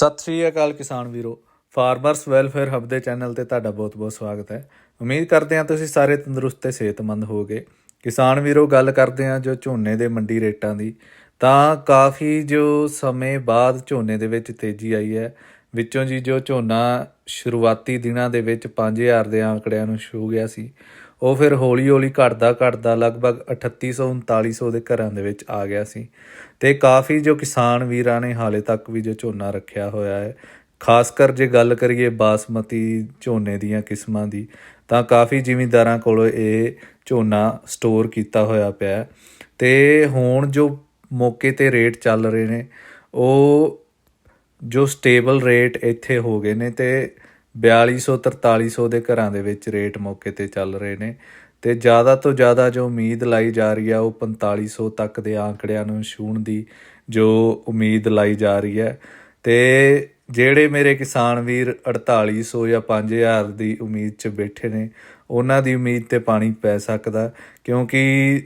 ਸਤਿ ਸ਼੍ਰੀ ਅਕਾਲ ਕਿਸਾਨ ਵੀਰੋ। ਫਾਰਮਰਸ ਵੈਲਫੇਅਰ ਹੱਬ ਦੇ ਚੈਨਲ ਤੇ ਤੁਹਾਡਾ ਬਹੁਤ-ਬਹੁਤ ਸਵਾਗਤ ਹੈ। ਉਮੀਦ ਕਰਦੇ ਹਾਂ ਤੁਸੀਂ ਸਾਰੇ ਤੰਦਰੁਸਤ ਤੇ ਸਿਹਤਮੰਦ ਹੋਵੋਗੇ। ਕਿਸਾਨ ਵੀਰੋ, ਗੱਲ ਕਰਦੇ ਹਾਂ ਜੋ ਝੋਨੇ ਦੇ ਮੰਡੀ ਰੇਟਾਂ ਦੀ। ਤਾਂ ਕਾਫੀ ਜੋ ਸਮੇਂ ਬਾਅਦ ਝੋਨੇ ਦੇ ਵਿੱਚ ਤੇਜ਼ੀ ਆਈ ਹੈ। ਵਿੱਚੋਂ ਜੀ ਜੋ ਝੋਨਾ ਸ਼ੁਰੂਆਤੀ ਦਿਨਾਂ ਦੇ ਵਿੱਚ 5000 ਦੇ ਆંકੜਿਆਂ ਨੂੰ ਛੂ ਗਿਆ ਸੀ। ਉਹ ਫਿਰ ਹੌਲੀ-ਹੌਲੀ ਘਟਦਾ ਘਟਦਾ ਲਗਭਗ 3800 3900 ਦੇ ਘਰਾਂ ਦੇ ਵਿੱਚ ਆ ਗਿਆ ਸੀ ਤੇ ਕਾਫੀ ਜੋ ਕਿਸਾਨ ਵੀਰਾਂ ਨੇ ਹਾਲੇ ਤੱਕ ਵੀ ਜੋ ਝੋਨਾ ਰੱਖਿਆ ਹੋਇਆ ਹੈ, ਖਾਸ ਕਰ ਜੇ ਗੱਲ ਕਰੀਏ ਬਾਸਮਤੀ ਝੋਨੇ ਦੀਆਂ ਕਿਸਮਾਂ ਦੀ, ਤਾਂ ਕਾਫੀ ਜ਼ਿਮੀਂਦਾਰਾਂ ਕੋਲ ਇਹ ਝੋਨਾ ਸਟੋਰ ਕੀਤਾ ਹੋਇਆ ਪਿਆ ਹੈ। ਤੇ ਹੁਣ ਜੋ ਮੌਕੇ ਤੇ ਰੇਟ ਚੱਲ ਰਹੇ ਨੇ, ਉਹ ਜੋ ਸਟੇਬਲ ਰੇਟ ਇੱਥੇ ਹੋ ਗਏ ਨੇ ਤੇ 4200 4300 ਦੇ ਘਰਾਂ ਦੇ ਵਿੱਚ ਰੇਟ ਮੌਕੇ ਤੇ ਚੱਲ ਰਹੇ ਨੇ ਤੇ ਜ਼ਿਆਦਾ ਤੋਂ ਜ਼ਿਆਦਾ ਜੋ ਉਮੀਦ ਲਾਈ ਜਾ ਰਹੀ ਆ, ਉਹ 4500 ਤੱਕ ਦੇ ਆંકੜਿਆਂ ਨੂੰ ਛੂਹਣ ਦੀ ਜੋ ਉਮੀਦ ਲਾਈ ਜਾ ਰਹੀ ਹੈ। ਤੇ ਜਿਹੜੇ ਮੇਰੇ ਕਿਸਾਨ ਵੀਰ 4800 ਜਾਂ 5000 ਦੀ ਉਮੀਦ 'ਚ ਬੈਠੇ ਨੇ, ਉਹਨਾਂ ਦੀ ਉਮੀਦ ਤੇ ਪਾਣੀ ਪੈ ਸਕਦਾ ਕਿਉਂਕਿ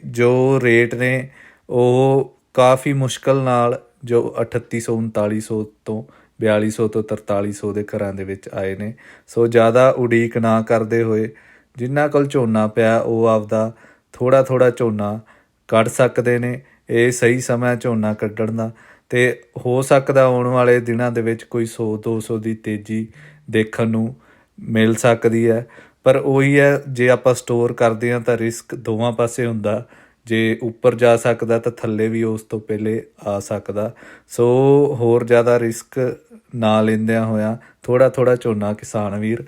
ਜੋ ਰੇਟ ਨੇ, ਉਹ ਕਾਫੀ ਮੁਸ਼ਕਲ ਨਾਲ ਜੋ 3800 3900 ਤੋਂ 4200 ਤੋਂ 4300 ਦੇ ਘਰਾਂ ਦੇ ਵਿੱਚ ਆਏ ਨੇ। ਸੋ ਜ਼ਿਆਦਾ ਉਡੀਕ ਨਾ ਕਰਦੇ ਹੋਏ ਜਿਨ੍ਹਾਂ ਕੋਲ ਝੋਨਾ ਪਿਆ, ਉਹ ਆਪਦਾ ਥੋੜਾ ਥੋੜਾ ਝੋਨਾ ਕੱਢ ਸਕਦੇ ਨੇ। ਇਹ ਸਹੀ ਸਮਾਂ ਝੋਨਾ ਕੱਢਣ ਦਾ। ਤੇ ਹੋ ਸਕਦਾ ਆਉਣ ਵਾਲੇ ਦਿਨਾਂ ਦੇ ਵਿੱਚ ਕੋਈ 100 200 ਦੀ ਤੇਜ਼ੀ ਦੇਖਣ ਨੂੰ ਮਿਲ ਸਕਦੀ ਹੈ। ਪਰ ਉਹੀ ਹੈ, ਜੇ ਆਪਾਂ ਸਟੋਰ ਕਰਦੇ ਹਾਂ ਤਾਂ ਰਿਸਕ ਦੋਵਾਂ ਪਾਸੇ ਹੁੰਦਾ। ਜੇ ਉੱਪਰ ਜਾ ਸਕਦਾ ਤਾਂ ਥੱਲੇ ਵੀ ਉਸ ਤੋਂ ਪਹਿਲੇ ਆ ਸਕਦਾ। ਸੋ ਹੋਰ ਜ਼ਿਆਦਾ ਰਿਸਕ ਨਾ ਲੈਂਦਿਆਂ ਹੋਇਆਂ ਥੋੜਾ ਥੋੜਾ ਝੋਨਾ ਕਿਸਾਨ ਵੀਰ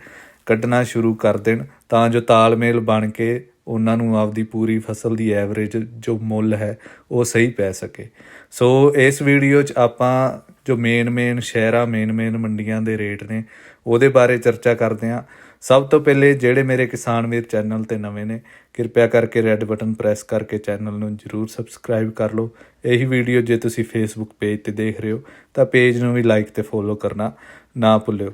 ਕੱਢਣਾ ਸ਼ੁਰੂ ਕਰ ਦੇਣ ਤਾਂ ਜੋ ਤਾਲਮੇਲ ਬਣ ਕੇ ਉਹਨਾਂ ਨੂੰ ਆਪਦੀ ਪੂਰੀ ਫਸਲ ਦੀ ਐਵਰੇਜ ਜੋ ਮੁੱਲ ਹੈ, ਉਹ ਸਹੀ ਪੈ ਸਕੇ। ਸੋ ਇਸ ਵੀਡੀਓ 'ਚ ਆਪਾਂ ਜੋ ਮੇਨ ਮੇਨ ਸ਼ਹਿਰਾਂ ਮੇਨ ਮੇਨ ਮੰਡੀਆਂ ਦੇ ਰੇਟ ਨੇ, ਉਹਦੇ ਬਾਰੇ ਚਰਚਾ ਕਰਦੇ ਹਾਂ। ਸਭ ਤੋਂ ਪਹਿਲੇ ਜਿਹੜੇ ਮੇਰੇ ਕਿਸਾਨ ਵੀਰ ਚੈਨਲ ਤੇ ਨਵੇਂ ਨੇ, ਕਿਰਪਾ ਕਰਕੇ ਰੈੱਡ ਬਟਨ ਪ੍ਰੈਸ ਕਰਕੇ ਚੈਨਲ ਨੂੰ ਜਰੂਰ ਸਬਸਕ੍ਰਾਈਬ ਕਰ ਲਓ। ਇਹੀ ਵੀਡੀਓ ਜੇ ਤੁਸੀਂ ਫੇਸਬੁੱਕ ਪੇਜ ਤੇ ਦੇਖ ਰਹੇ ਹੋ, ਤਾਂ ਪੇਜ ਨੂੰ ਵੀ ਲਾਈਕ ਤੇ ਫੋਲੋ ਕਰਨਾ ਨਾ ਭੁੱਲਿਓ।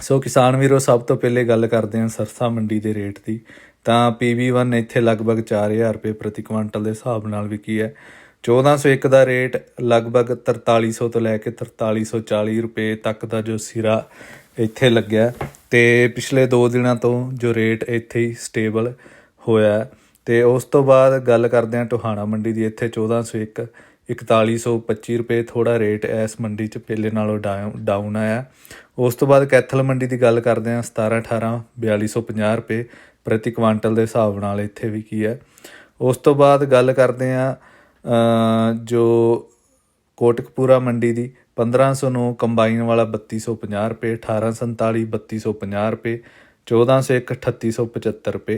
ਸੋ ਕਿਸਾਨ ਵੀਰੋ, ਸਭ ਤੋਂ ਪਹਿਲੇ ਗੱਲ ਕਰਦੇ ਹਾਂ ਸਰਸਾ ਮੰਡੀ ਦੇ ਰੇਟ ਦੀ। ਤਾਂ PV1 ਇੱਥੇ ਲਗਭਗ 4000 ਰੁਪਏ ਪ੍ਰਤੀ ਕੁਇੰਟਲ ਦੇ ਹਿਸਾਬ ਨਾਲ ਵਿਕੀ ਹੈ। 1401 ਦਾ ਰੇਟ ਲਗਭਗ 4300 ਤੋਂ ਲੈ ਕੇ 4340 ਰੁਪਏ ਤੱਕ ਦਾ ਜੋ ਸਿਰਾ ਇੱਥੇ ਲੱਗਿਆ ਤੇ ਪਿਛਲੇ 2 ਦਿਨਾਂ ਤੋਂ ਜੋ ਰੇਟ ਇੱਥੇ ਹੀ ਸਟੇਬਲ ਹੋਇਆ ਹੈ। ਤੇ ਉਸ ਤੋਂ ਬਾਅਦ ਗੱਲ ਕਰਦੇ ਹਾਂ ਟੋਹਾਣਾ ਮੰਡੀ ਦੀ। ਇੱਥੇ 1401 4125 ਰੁਪਏ ਥੋੜਾ ਰੇਟ ਇਸ ਮੰਡੀ 'ਚ ਪਹਿਲੇ ਨਾਲੋਂ ਡਾਊਨ ਆਇਆ। ਉਸ ਤੋਂ ਬਾਅਦ ਕੈਥਲ ਮੰਡੀ ਦੀ ਗੱਲ ਕਰਦੇ ਹਾਂ 17 18 4250 ਰੁਪਏ। ਪ੍ਰਤੀ ਕੁਆਂਟਲ ਦੇ ਹਿਸਾਬ ਨਾਲ ਇੱਥੇ ਵੀ ਕੀ ਹੈ। ਉਸ ਤੋਂ ਬਾਅਦ ਗੱਲ ਕਰਦੇ ਹਾਂ ਜੋ ਕੋਟਕਪੂਰਾ ਮੰਡੀ ਦੀ 1509 ਕੰਬਾਈਨ ਵਾਲਾ 3250 ਰੁਪਏ 1847 3250 ਰੁਪਏ 1401 3875 ਰੁਪਏ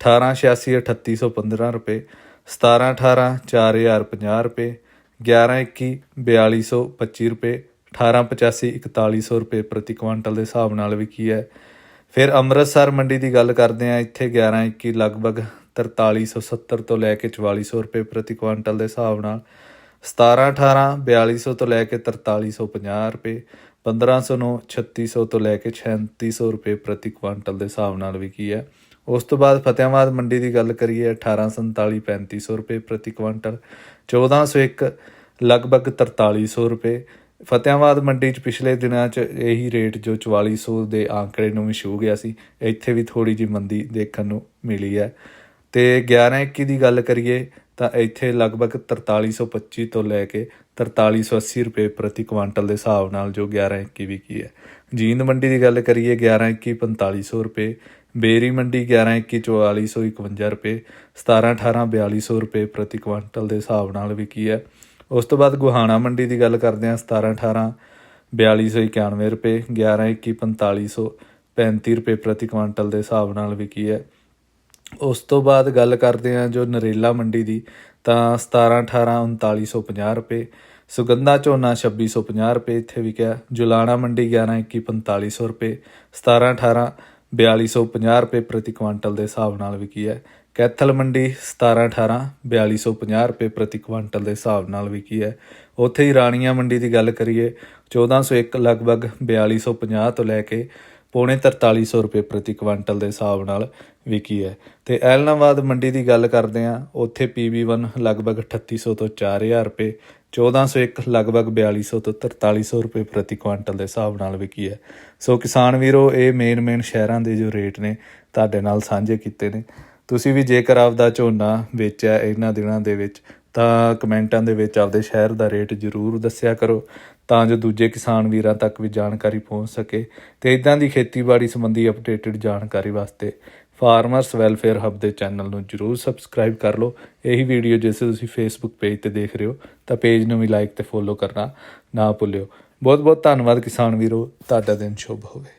1886 3815 ਰੁਪਏ 1718 4050 ਰੁਪਏ 1121 4225 ਰੁਪਏ 1885 4100 ਰੁਪਏ ਪ੍ਰਤੀ ਕੁਇੰਟਲ ਦੇ ਹਿਸਾਬ ਨਾਲ ਵੀ ਕੀ ਹੈ। ਫਿਰ ਅੰਮ੍ਰਿਤਸਰ ਮੰਡੀ ਦੀ ਗੱਲ ਕਰਦੇ ਆ ਇੱਥੇ 1121 ਲਗਭਗ 4370 ਤੋਂ ਲੈ ਕੇ 4400 ਰੁਪਏ ਪ੍ਰਤੀ ਕੁਇੰਟਲ ਦੇ ਹਿਸਾਬ ਨਾਲ। 17 18 4200 ਤੋਂ ਲੈ ਕੇ 4350 ਰੁਪਏ। 1509 3600 ਤੋਂ ਲੈ ਕੇ 3600 ਰੁਪਏ ਪ੍ਰਤੀ ਕੁਇੰਟਲ ਦੇ ਹਿਸਾਬ ਨਾਲ ਵਿਕੀ ਹੈ। ਉਸ ਤੋਂ ਬਾਅਦ ਫਤਿਆਬਾਦ ਮੰਡੀ ਦੀ ਗੱਲ ਕਰੀਏ 1847 3500 ਰੁਪਏ ਪ੍ਰਤੀ ਕੁਇੰਟਲ 1401 ਲਗਭਗ 4300 ਰੁਪਏ। ਫਤਿਆਬਾਦ ਮੰਡੀ 'ਚ ਪਿਛਲੇ ਦਿਨਾਂ 'ਚ ਇਹੀ ਰੇਟ ਜੋ 4400 ਦੇ ਆંકੜੇ ਨੂੰ ਵੀ ਛੂ ਗਿਆ ਸੀ, ਇੱਥੇ ਵੀ ਥੋੜੀ ਜਿਹੀ ਮੰਦੀ ਦੇਖਣ ਨੂੰ ਮਿਲੀ ਹੈ। ਤੇ 1121 ਦੀ ਗੱਲ ਕਰੀਏ ਤਾਂ ਇੱਥੇ ਲਗਭਗ 4325 ਤੋਂ ਲੈ ਕੇ 4380 ਰੁਪਏ ਪ੍ਰਤੀ ਕੁਇੰਟਲ ਦੇ ਹਿਸਾਬ ਨਾਲ ਜੋ 1121 ਕੀ ਹੈ। ਜੀਂਦ ਮੰਡੀ ਦੀ ਗੱਲ ਕਰੀਏ 1121 4500 ਰੁਪਏ, ਬੇਰੀ ਮੰਡੀ 1121 4451 ਰੁਪਏ 17 18 4200 ਰੁਪਏ ਪ੍ਰਤੀ ਕੁਇੰਟਲ ਦੇ ਹਿਸਾਬ ਨਾਲ ਵੀ ਕੀ ਹੈ। ਉਸ ਤੋਂ ਬਾਅਦ ਗੁਹਾਣਾ ਮੰਡੀ ਦੀ ਗੱਲ ਕਰਦੇ ਹਾਂ 17 18 4291 ਰੁਪਏ 11 21 4500 35 ਰੁਪਏ ਪ੍ਰਤੀ ਕੁਇੰਟਲ ਦੇ ਹਿਸਾਬ ਨਾਲ ਵਿਕੀ ਹੈ। ਉਸ ਤੋਂ ਬਾਅਦ ਗੱਲ ਕਰਦੇ ਹਾਂ ਜੋ ਨਰੇਲਾ ਮੰਡੀ ਦੀ, ਤਾਂ 17 18 3950 ਰੁਪਏ, ਸੁਗੰਧਾ ਝੋਨਾ 2650 ਰੁਪਏ ਇੱਥੇ ਵਿਕਿਆ, ਜੁਲਾਣਾ ਮੰਡੀ 11 21 4500 ਰੁਪਏ 17 18 4250 ਰੁਪਏ ਪ੍ਰਤੀ ਕੁਇੰਟਲ ਦੇ ਹਿਸਾਬ ਨਾਲ ਵਿਕੀ ਹੈ। ਕੈਥਲ ਮੰਡੀ 17 18 4250 ਰੁਪਏ ਪ੍ਰਤੀ ਕੁਇੰਟਲ ਦੇ ਹਿਸਾਬ ਨਾਲ ਵਿਕੀ ਹੈ। ਉੱਥੇ ਹੀ ਰਾਣੀਆਂ ਮੰਡੀ ਦੀ ਗੱਲ ਕਰੀਏ 1401 ਲਗਭਗ 4250 ਤੋਂ ਲੈ ਕੇ ਪੌਣੇ 4300 ਰੁਪਏ ਪ੍ਰਤੀ ਕੁਆਂਟਲ ਦੇ ਹਿਸਾਬ ਨਾਲ ਵਿਕੀ ਹੈ। ਤੇ ਐਲਨਾਬਾਦ ਮੰਡੀ ਦੀ ਗੱਲ ਕਰਦੇ ਹਾਂ, ਉੱਥੇ PB1 ਲਗਭਗ 3800 ਤੋਂ 4000 ਰੁਪਏ 1401 ਲਗਭਗ 4200 ਤੋਂ 4300 ਰੁਪਏ ਪ੍ਰਤੀ ਕੁਇੰਟਲ ਦੇ ਹਿਸਾਬ ਨਾਲ ਵਿਕੀ ਹੈ। ਸੋ ਕਿਸਾਨ ਵੀਰੋ, ਇਹ ਮੇਨ ਮੇਨ ਸ਼ਹਿਰਾਂ ਦੇ ਜੋ ਰੇਟ ਨੇ, ਤੁਹਾਡੇ ਨਾਲ ਸਾਂਝੇ ਕੀਤੇ ਨੇ। ਤੁਸੀਂ ਵੀ ਜੇਕਰ ਆਪਦਾ ਝੋਨਾ ਵੇਚਿਆ ਇਹਨਾਂ ਦਿਨਾਂ ਦੇ ਵਿੱਚ, ਤਾਂ ਕਮੈਂਟਾਂ ਦੇ ਵਿੱਚ ਆਪਦੇ ਸ਼ਹਿਰ ਦਾ ਰੇਟ ਜ਼ਰੂਰ ਦੱਸਿਆ ਕਰੋ, ਤਾਂ ਜੋ ਦੂਜੇ ਕਿਸਾਨ ਵੀਰਾਂ ਤੱਕ ਵੀ ਜਾਣਕਾਰੀ ਪਹੁੰਚ ਸਕੇ ਤੇ ਇਦਾਂ ਦੀ ਖੇਤੀਬਾੜੀ ਸੰਬੰਧੀ ਅਪਡੇਟਡ ਜਾਣਕਾਰੀ ਵਾਸਤੇ ਫਾਰਮਰਸ ਵੈਲਫੇਅਰ ਹੱਬ ਦੇ ਚੈਨਲ ਨੂੰ ਜਰੂਰ ਸਬਸਕ੍ਰਾਈਬ ਕਰ ਲਓ। ਇਹੀ ਵੀਡੀਓ ਜਿਸ ਤੁਸੀਂ ਫੇਸਬੁੱਕ ਪੇਜ ਤੇ ਦੇਖ ਰਹੇ ਹੋ, ਤਾਂ ਪੇਜ ਨੂੰ ਵੀ ਲਾਈਕ ਤੇ ਫੋਲੋ ਕਰਨਾ ਨਾ ਭੁੱਲਿਓ। ਬਹੁਤ ਬਹੁਤ ਧੰਨਵਾਦ ਕਿਸਾਨ ਵੀਰੋ, ਤੁਹਾਡਾ ਦਿਨ ਸ਼ੁਭ ਹੋਵੇ।